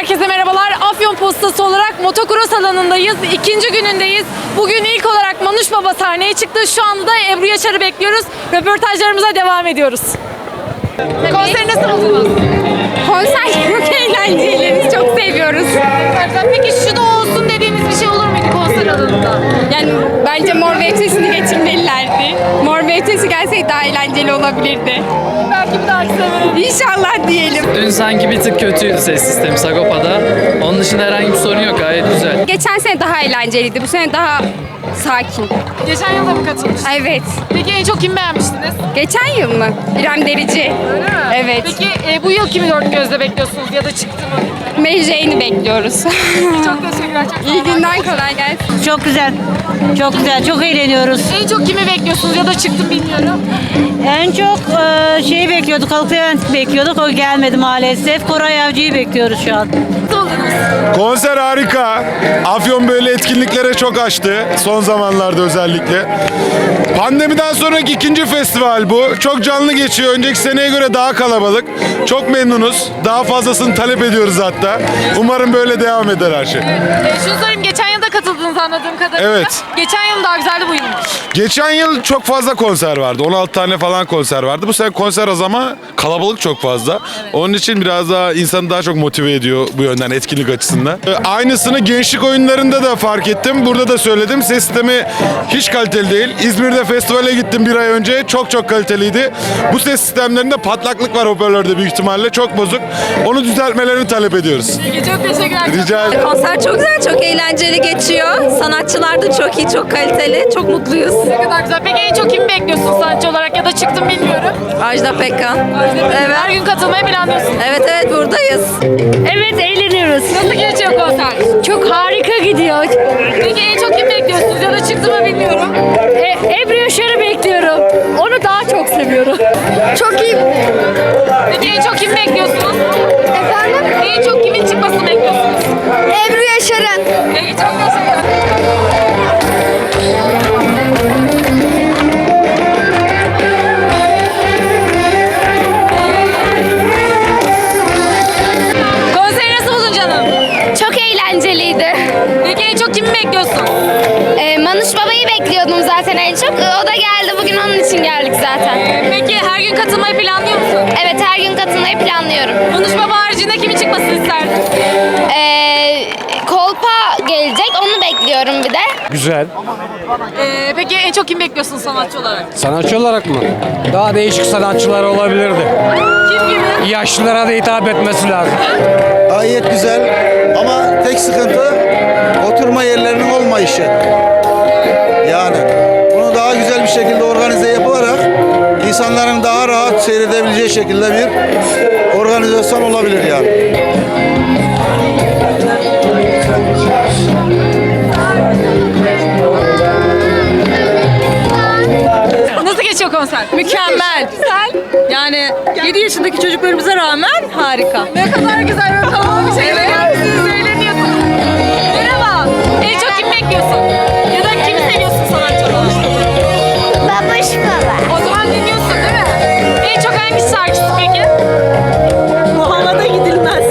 Herkese merhabalar. Afyon Postası olarak motokros alanındayız. İkinci günündeyiz. Bugün ilk olarak Manuş Baba sahneye çıktı. Şu anda da Ebru Yaşar'ı bekliyoruz. Röportajlarımıza devam ediyoruz. Konseri nasıl buldunuz? Konser çok eğlenceli. Biz çok seviyoruz. Peki şu da olsun dediğiniz şey olur muydu konser alanında? Yani bence Mor ve Ötesi'ni getirmelilerdi. Mor ve Ötesi gelseydi daha eğlenceli olabilirdi. Belki bir dahaki sefere. İnşallah diyelim. Dün sanki bir tık kötüydü ses sistemi Sagopa'da. Onun dışında herhangi bir sorun yok gayet güzel. Geçen sene daha eğlenceliydi. Bu sene daha sakin. Geçen yılda mı katılmıştınız? Evet. Peki en çok kimi beğenmiştiniz? Geçen yıl mı? İrem Derici. Öyle mi? Evet. Peki e, bu yıl kimi dört gözle bekliyorsunuz ya da çıktı mı? Mary bekliyoruz. Çok teşekkürler. Çok İyi günler kolay gelsin. Çok güzel. Çok güzel. Çok eğleniyoruz. En çok kimi bekliyorsunuz ya da çıktı mı bilmiyorum. En çok e, şeyi bekliyorduk. Halk Levent bekliyorduk. O gelmedi maalesef. Koray Avcı'yı bekliyoruz şu an. Konser harika. Afyon böyle etkinliklere çok açtı. Son zamanlarda özellikle. Pandemiden sonraki ikinci festival bu. Çok canlı geçiyor. Önceki seneye göre daha kalabalık. Çok memnunuz. Daha fazlasını talep ediyoruz hatta. Umarım böyle devam eder her şey. Şunu sorayım geçen yılda anladığım kadarıyla. Evet. Geçen yıl daha güzeldi bu yıl. Geçen yıl çok fazla konser vardı. 16 tane falan konser vardı. Bu sene konser az ama kalabalık çok fazla. Onun için biraz daha insanı daha çok motive ediyor bu yönden etkinlik açısından. Ee, Aynısını gençlik oyunlarında da fark ettim. Burada da söyledim. Ses sistemi hiç kaliteli değil. İzmir'de festivale gittim bir ay önce. Çok çok kaliteliydi. Bu ses sistemlerinde patlaklık var hoparlörde büyük ihtimalle. Çok bozuk. Onu düzeltmelerini talep ediyoruz. Peki çok teşekkürler. Rica ederim. Konser çok güzel, çok eğlenceli geçiyor. Sanatçılar da çok iyi, çok kaliteli. Çok mutluyuz. Ne kadar güzel. Peki en çok kimi bekliyorsun sanatçı olarak ya da çıktım bilmiyorum. Ajda Pekkan. Evet. Her gün katılmayı planlıyorsun. Evet evet buradayız. Evet eğleniyoruz. Nasıl geçiyor konser? Çok harika gidiyor. Peki en çok kimi bekliyorsunuz ya da çıktı mı bilmiyorum. E, Ebru Yaşar'ı bekliyorum. Onu daha çok seviyorum. Çok iyi. Peki en çok kimi bekliyorsunuz? Efendim? En çok kimin çıkmasını bekliyorsunuz? Ebru Yaşar'ın. Peki çok. Konseri nasıl buldun canım? Çok eğlenceliydi. Peki en çok kimi bekliyorsun? Bekliyordum zaten en çok. O da geldi. Bugün onun için geldik zaten. Peki her gün katılmayı planlıyor musun? Evet her gün katılmayı planlıyorum. Konuş baba haricinde kimi çıkmasını isterdin? Ee, kolpa gelecek. Onu bekliyorum bir de. Güzel. Ee, peki en çok kimi bekliyorsun sanatçı olarak? Sanatçı olarak mı? Daha değişik sanatçılar olabilirdi. Kim gibi? Yaşlılara da hitap etmesi lazım. Gayet güzel ama tek sıkıntı oturma yerlerinin olmayışı. Yani bunu daha güzel bir şekilde organize yapılarak insanların daha rahat seyredebileceği şekilde bir organizasyon olabilir yani. Nasıl geçiyor konser? Mükemmel. Güzel. Yani 7 yaşındaki çocuklarımıza rağmen harika. Ne kadar güzel ve kalabalık bir şey. Evet. Siz. Babuş Baba. O zaman dinliyorsun değil mi? En çok hangi şarkısı peki? Muhammed'e gidilmez.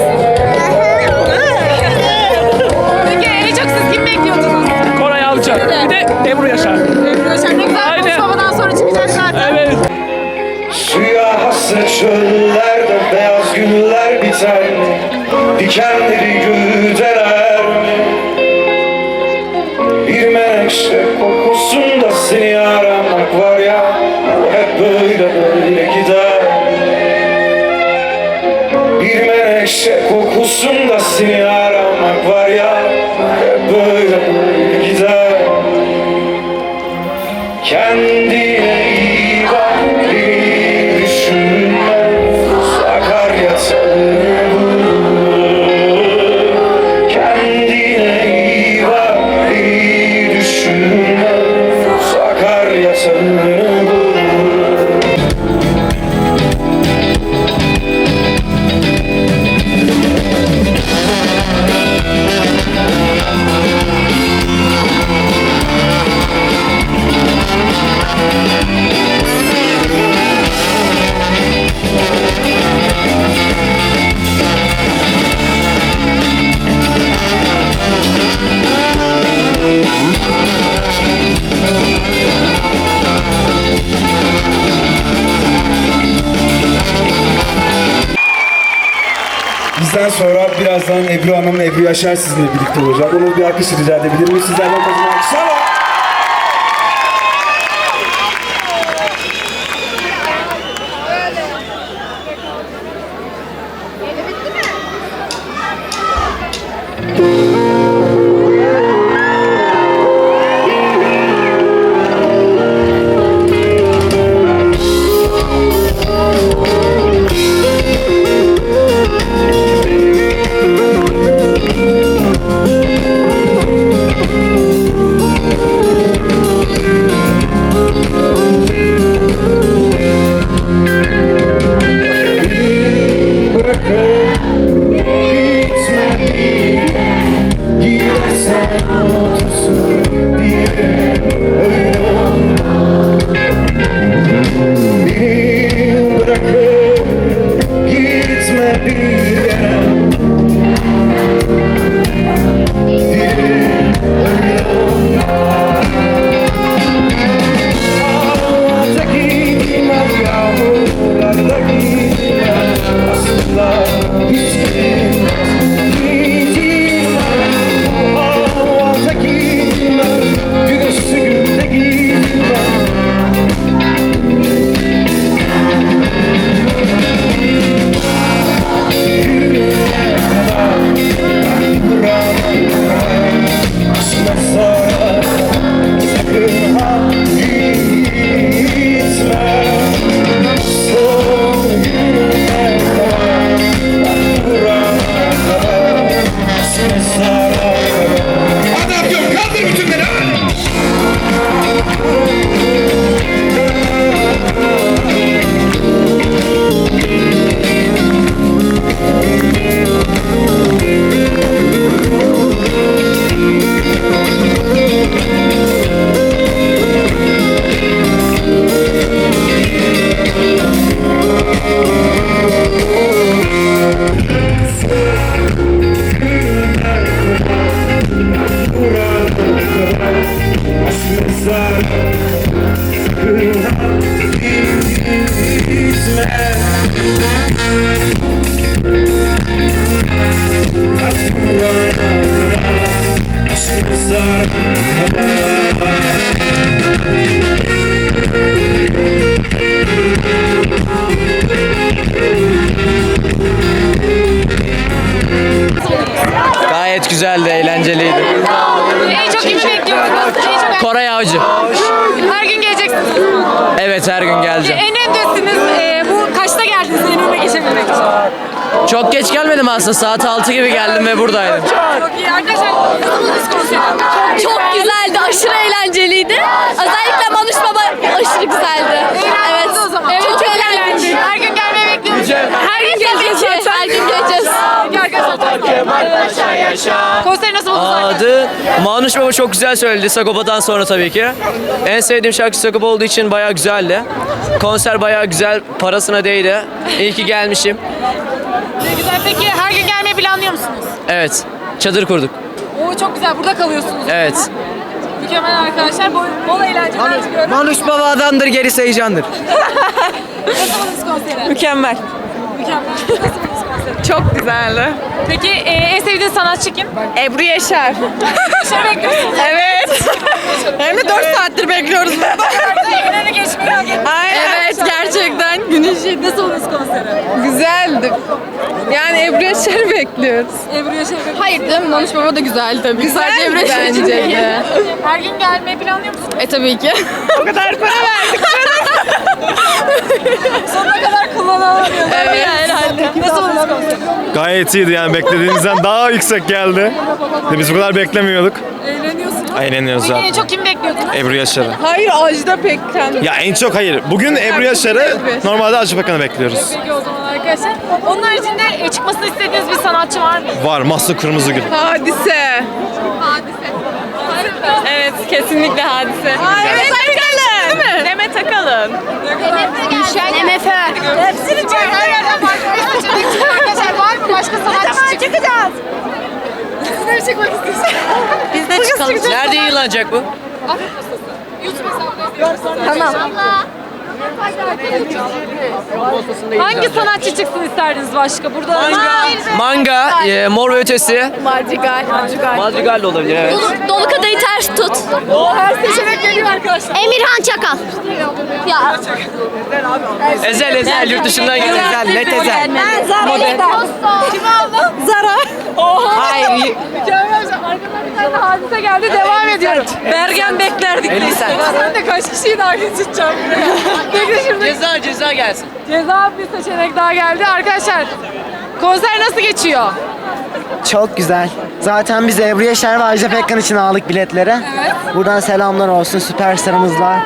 Peki en çok siz kimi bekliyordunuz? Koray Avcı. Bir de Ebru Yaşar. Ebru Yaşar. Ne güzel Aynen. konuşmadan sonra çıkacak zaten. Evet. Suya hasret çöllerde beyaz güller biter Dikenleri güdeler Bir menekşe kokusunda seni aramak var ya Hep böyle böyle gider. Bir menekşe kokusunda seni aramak var ya Ebru Hanım, Ebru Yaşar sizinle birlikte olacak. Onu bir alkış rica edebilir miyiz? Sizlerden kocaman alkışlar. Avcı. her gün geleceksiniz. Evet her gün geleceğim. En öndesiniz. Ee, bu kaçta geldiniz en önüne geçebilmek için? Çok geç gelmedim aslında. Saat 6 gibi geldim ve buradaydım. Çok iyi. Arkadaşlar konseri? Çok güzeldi, aşırı eğlenceliydi. Özellikle Manuş Baba aşırı güzeldi. Evet. o zaman. Evet, çok eğlendik. Her gün gelmeyi bekliyoruz. Her gün geleceğiz. Her gün geleceğiz. Peki arkadaşlar. Konseri nasıl buldunuz arkadaşlar? Adı Manuş Baba çok güzel söyledi Sagopa'dan sonra tabii ki. En sevdiğim şarkı Sagopa olduğu için bayağı güzeldi. Konser bayağı güzel, parasına değdi. İyi ki gelmişim. Ne güzel. Peki her gün gelmeyi planlıyor musunuz? Evet, çadır kurduk. Oo çok güzel. Burada kalıyorsunuz. Evet. Mükemmel arkadaşlar. Bol, bol eğlenceler diliyorum. Manuş Baba adamdır, gerisi heyecandır. Nasıl buldunuz konseri? Mükemmel. Mükemmel. Nasıl buldunuz konseri? Çok güzeldi. Peki e, en sevdiğiniz sanatçı kim? Ebru Yaşar. Şey bekliyorsunuz. Evet. Hem de 4 saattir bekliyoruz burada. Evine geçmeyi hak. Evet gerçekten güneşi Nasıl buldunuz konseri? güzeldi. Yani Ebru Yaşar'ı bekliyoruz. Ebru Yaşar bekliyorsunuz. Hayır değil mi? Manuş Baba da güzeldi tabii. Sadece Ebru Yaşar bence de. Her gün gelmeyi planlıyor musunuz? E tabii ki. o kadar para verdik. Sonuna kadar kullanamıyoruz. Evet. herhalde. Nasıl konseri? Gayet iyiydi yani beklediğimizden daha yüksek geldi. Biz bu kadar beklemiyorduk. Eğleniyorsunuz. Eğleniyoruz Peki en zaten. çok kimi bekliyordunuz? Ebru Yaşar'ı. Hayır Ajda Pekkan. Ya en çok hayır. Bugün Ebru Yaşar'ı normalde Acı Bakan'ı bekliyoruz. Peki o zaman arkadaşlar. Onun haricinde e, çıkmasını istediğiniz bir sanatçı var mı? Var Mahsun Kırmızıgül. Hadise. Hadise. Evet kesinlikle hadise. Akalın. Değil mi? Demet Akalın. MFÖ. Hepsini çek. Her yerden farklı arkadaşlar var mı? Başka sanatçı çıkacağız. Siz nereye çıkmak istiyorsunuz? Biz de çıkalım. Nerede yayınlanacak bu? YouTube hesabına. Tamam. Hangi sanatçı çıksın isterdiniz başka? Burada Manga, e, Mor ve Ötesi. Madrigal. Madrigal de olabilir evet. Dolu, dolu kadayı ters tut. her seçenek geliyor arkadaşlar. Emirhan Çakal. Ya. Ezel Ezel yurt dışından gelen Ezel. Net Ezel. Ben Zara. Kim aldı? Zara. Oha. Hayır. Bir tane hadise geldi. Devam ediyorum. Bergen beklerdik. Sen de kaç kişiyi daha buraya. Bekle şimdi. Ceza ceza gelsin. Ceza bir seçenek daha geldi. Arkadaşlar konser nasıl geçiyor? Çok güzel. Zaten biz Ebru Yaşar ve Ajda Pekkan için aldık biletleri. Buradan selamlar olsun süperstarımızla.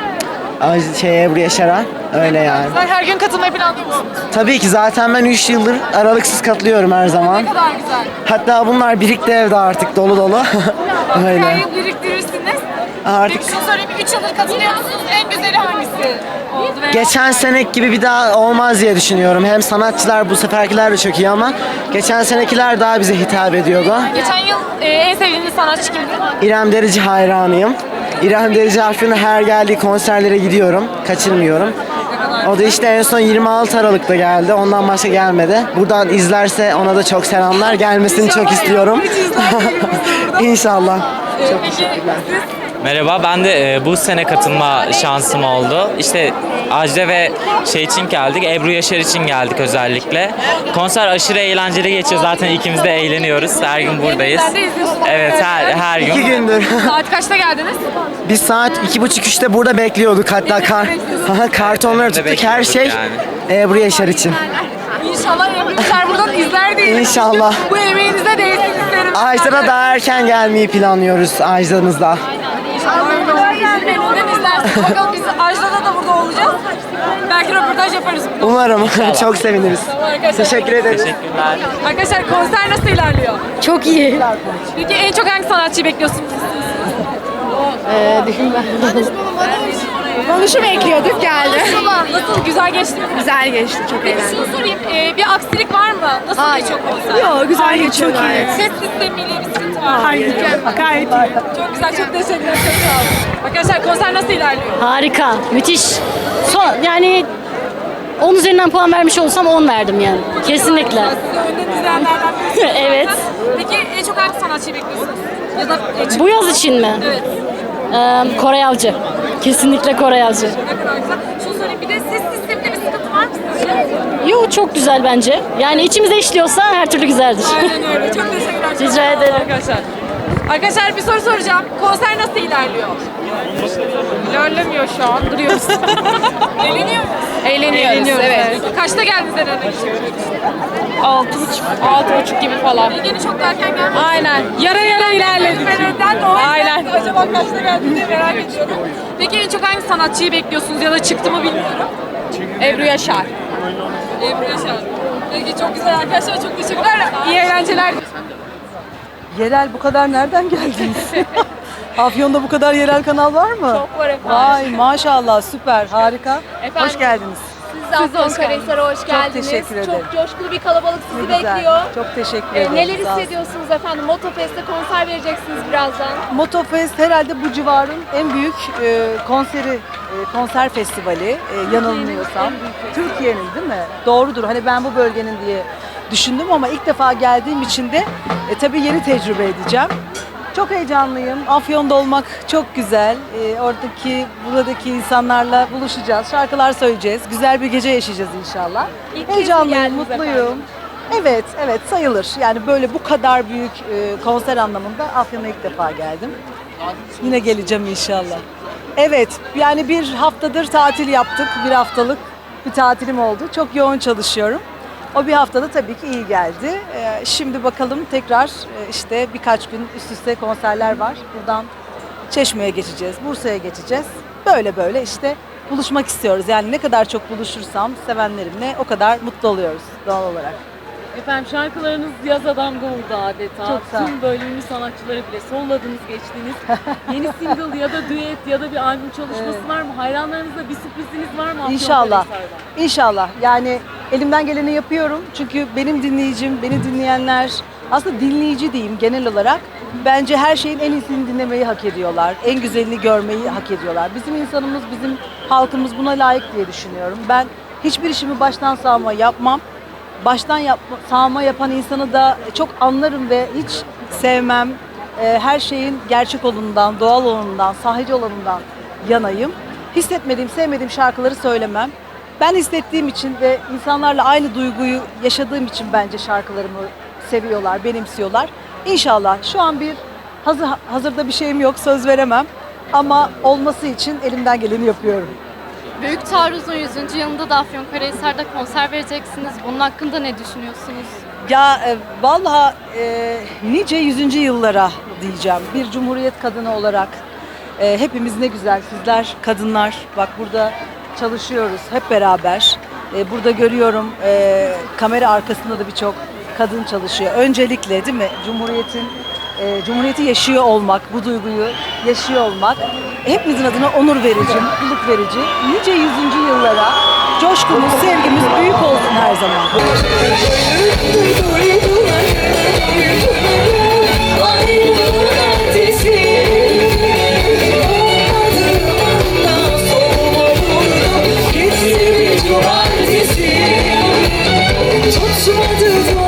Aj- Şey Ebru Yaşar'a. Öyle yani. Sen her gün katılmayı planlıyor musun? Tabii ki zaten ben 3 yıldır aralıksız katılıyorum her zaman. Ne kadar güzel. Hatta bunlar birikti evde artık dolu dolu. Öyle. yıl biriktirirsiniz. Artık Peki şunu sorayım. 3 yıldır katılıyor musunuz? En güzeli hangisi? Oldu veya geçen senek gibi bir daha olmaz diye düşünüyorum. Hem sanatçılar bu seferkiler de çok iyi ama geçen senekiler daha bize hitap ediyordu. Geçen yıl e, en sevdiğiniz sanatçı kimdi? İrem Derici hayranıyım. İrem Derici Afyon'a her geldiği konserlere gidiyorum. Kaçırmıyorum. O da işte en son 26 Aralık'ta geldi. Ondan başka gelmedi. Buradan izlerse ona da çok selamlar. Gelmesini çok istiyorum. İnşallah. Çok Peki siz Merhaba, ben de e, bu sene katılma şansım oldu. İşte Ajda ve şey için geldik, Ebru Yaşar için geldik özellikle. Konser aşırı eğlenceli geçiyor. Zaten ikimiz de eğleniyoruz. Her gün buradayız. Sen de izliyorsun. Evet, her, her İki gün. gündür. Saat kaçta geldiniz? Biz saat iki buçuk üçte burada bekliyorduk. Hatta kar, Aha, kartonları tuttuk. Her şey bekliyorduk Ebru Yaşar için. İnşallah Ebru'lar buradan izler diye. İnşallah. Bu emeğinize değsin isterim. Ajda'da daha erken gelmeyi planlıyoruz Ajda'mızda. Ebru'lar gelmeden izlersin. Bakalım biz Ajda'da da burada olacağız. Belki röportaj yaparız. Umarım. çok seviniriz. Arkadaşlar. Teşekkür ederiz. Teşekkürler. Arkadaşlar konser nasıl ilerliyor? Çok iyi. Peki en çok hangi sanatçıyı bekliyorsunuz? Konuşu bekliyorduk geldi. Nasıl? Güzel geçti mi? Güzel geçti çok Peki şunu sorayım. Ee, bir aksilik var mı? Nasıl geçiyor konser? Yok güzel geçiyor gayet. Ses sistemiyle bir sıkıntı? Hayır gayet iyi. Çok güzel, çok teşekkürler. Çok sağ olun. Arkadaşlar konser nasıl ilerliyor? Harika. Müthiş. Son, yani 10 üzerinden puan vermiş olsam 10 verdim yani. Kesinlikle. Sizi birisi. evet. Peki en çok hangi sanatçıyı bekliyorsunuz? Ya da en çok... Bu yaz için mi? Evet. Ee, Koray Avcı. Kesinlikle Koray Avcı. Ne kadar güzel. Şunu sorayım bir de ses sisteminde bir sıkıntı var mı sizce? Yo çok güzel bence. Yani içimize işliyorsa her türlü güzeldir. Aynen öyle. Çok teşekkürler. Çok Rica sağ olun ederim. Arkadaşlar. Arkadaşlar bir soru soracağım. Konser nasıl ilerliyor? İlerlemiyor şu an. Duruyoruz. Eğleniyor musunuz? Eğleniyoruz, evet. Kaçta geldiniz herhalde? Altı buçuk, altı buçuk gibi falan. Yeni çok da erken gelmiş. Aynen. Yara yara ilerledik. Ben önden de o yüzden Aynen. acaba kaçta geldiniz diye merak ediyorum. Peki en çok hangi sanatçıyı bekliyorsunuz ya da çıktı mı bilmiyorum. Ebru Yaşar. Ebru Yaşar. Peki çok güzel arkadaşlar çok teşekkürler. İyi eğlenceler. Yerel bu kadar nereden geldiniz? Afyon'da bu kadar yerel kanal var mı? Çok var efendim. Vay maşallah süper harika. Efendim? Hoş geldiniz. Siz de Afyonkarahisar'a hoş geldiniz. teşekkür ederim. Çok coşkulu bir kalabalık sizi Ne güzel. bekliyor. Çok teşekkür Ee, ederim. neler hissediyorsunuz efendim? Motofest'te konser vereceksiniz birazdan. Motofest herhalde bu civarın en büyük e, konseri, e, konser festivali e, yanılmıyorsam. Türkiye'nin değil mi? Doğrudur. Hani ben bu bölgenin diye düşündüm ama ilk defa geldiğim için de e, tabii yeni tecrübe edeceğim. Çok heyecanlıyım. Afyon'da olmak çok güzel. E, oradaki, buradaki insanlarla buluşacağız. Şarkılar söyleyeceğiz. Güzel bir gece yaşayacağız inşallah. İlk kez mi Heyecanlıyım, geldiniz mutluyum. efendim? Evet, evet sayılır. Yani böyle bu kadar büyük e, konser anlamında Afyon'a ilk defa geldim. Yine geleceğim inşallah. Evet, yani bir haftadır tatil yaptık. Bir haftalık bir tatilim oldu. Çok yoğun çalışıyorum. O bir haftada tabii ki iyi geldi. Ee, şimdi bakalım tekrar e, işte birkaç gün üst üste konserler var. Buradan Çeşme'ye geçeceğiz, Bursa'ya geçeceğiz. Böyle böyle işte buluşmak istiyoruz. Yani ne kadar çok buluşursam sevenlerimle o kadar mutlu oluyoruz doğal olarak. Efendim şarkılarınız yaza damga vurdu adeta. Çok sağ ol. Tüm böyle ünlü sanatçıları bile solladınız geçtiniz. Yeni single ya da düet ya da bir albüm çalışması var mı? Hayranlarınızda bir sürpriziniz var mı? İnşallah. Afyonkarahisar'dan? İnşallah. Yani elimden geleni yapıyorum. Çünkü benim dinleyicim, beni dinleyenler aslında dinleyici diyeyim genel olarak. Bence her şeyin en iyisini dinlemeyi hak ediyorlar. En güzelini görmeyi hak ediyorlar. Bizim insanımız, bizim halkımız buna layık diye düşünüyorum. Ben hiçbir işimi baştan sağma yapmam. Baştan yapma, sağma yapan insanı da çok anlarım ve hiç sevmem. Ee, her şeyin gerçek olanından, doğal olanından, sahici olanından yanayım. Hissetmediğim, sevmediğim şarkıları söylemem. Ben hissettiğim için ve insanlarla aynı duyguyu yaşadığım için bence şarkılarımı seviyorlar, benimsiyorlar. İnşallah şu an bir hazır, hazırda bir şeyim yok, söz veremem. Ama olması için elimden geleni yapıyorum. Büyük Taarruz'un 100. yılında da Afyonkarahisar'da konser vereceksiniz. Bunun hakkında ne düşünüyorsunuz? Ya e, vallahi e, nice yüzüncü yıllara diyeceğim. Bir cumhuriyet kadını olarak e, hepimiz ne güzel sizler kadınlar bak burada çalışıyoruz hep beraber. E, burada görüyorum e, kamera arkasında da birçok kadın çalışıyor. Öncelikle değil mi Cumhuriyetin e, Cumhuriyeti yaşıyor olmak, bu duyguyu yaşıyor olmak hepimizin adına onur verici, mutluluk verici. Nice yüzüncü yıllara coşkumuz, sevgimiz büyük olsun her zaman. Tutmadı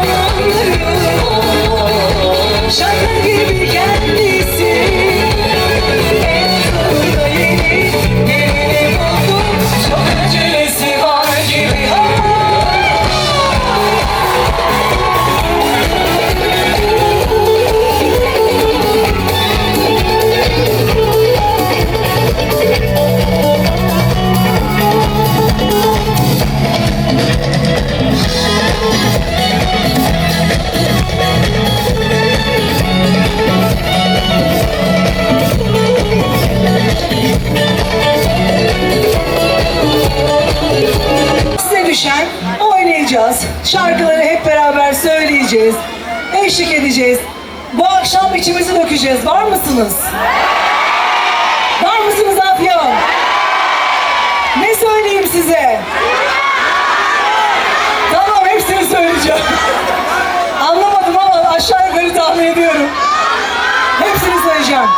oynayacağız. Şarkıları hep beraber söyleyeceğiz. Eşlik edeceğiz. Bu akşam içimizi dökeceğiz. Var mısınız? Var mısınız Afyon? Ne söyleyeyim size? Tamam hepsini söyleyeceğim. Anlamadım ama aşağı yukarı tahmin ediyorum. Hepsini söyleyeceğim.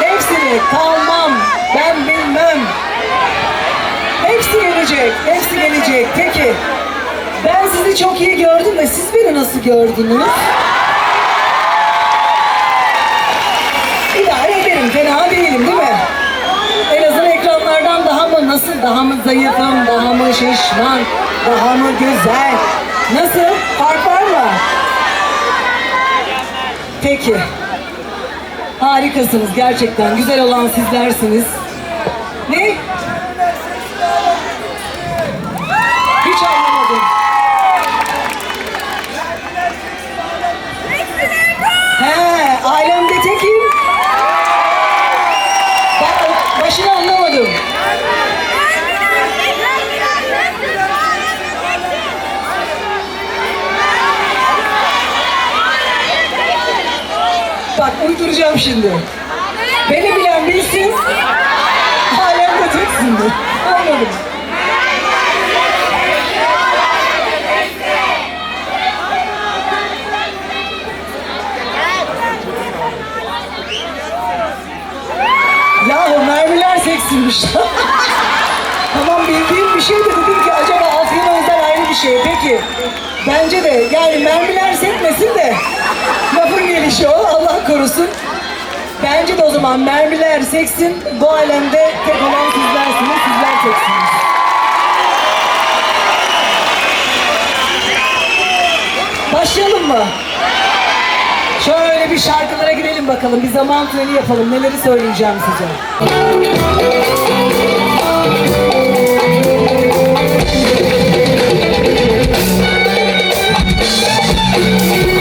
Hepsini. Kalmam. Ben bilmem. Hepsi gelecek, hepsi gelecek. Peki, ben sizi çok iyi gördüm de siz beni nasıl gördünüz? İdare ederim, fena değilim değil mi? En azından ekranlardan daha mı nasıl, daha mı zayıfım, daha mı şişman, daha mı güzel? Nasıl? Fark var mı? Peki. Harikasınız gerçekten. Güzel olan sizlersiniz. Ne? Hiç anlamadım. He, ailemde tekim. Ben başını anlamadım. Bak uyduracağım şimdi. Beni bilen bilsin. Alemde teksindir. Anladım. Yahu mermiler seksinmiş. tamam bildiğim bir şey de dedim ki acaba Afyon Özel ayrı bir şey. Peki bence de yani mermiler sekmesin de lafın gelişi o Allah korusun. Bence de o zaman mermiler seksin bu alemde tek olan sizlersiniz sizler teksiniz. Başlayalım mı? Şöyle bir şarkılara girelim bakalım. Bir zaman treni yapalım. Neleri söyleyeceğim size. Sevdanın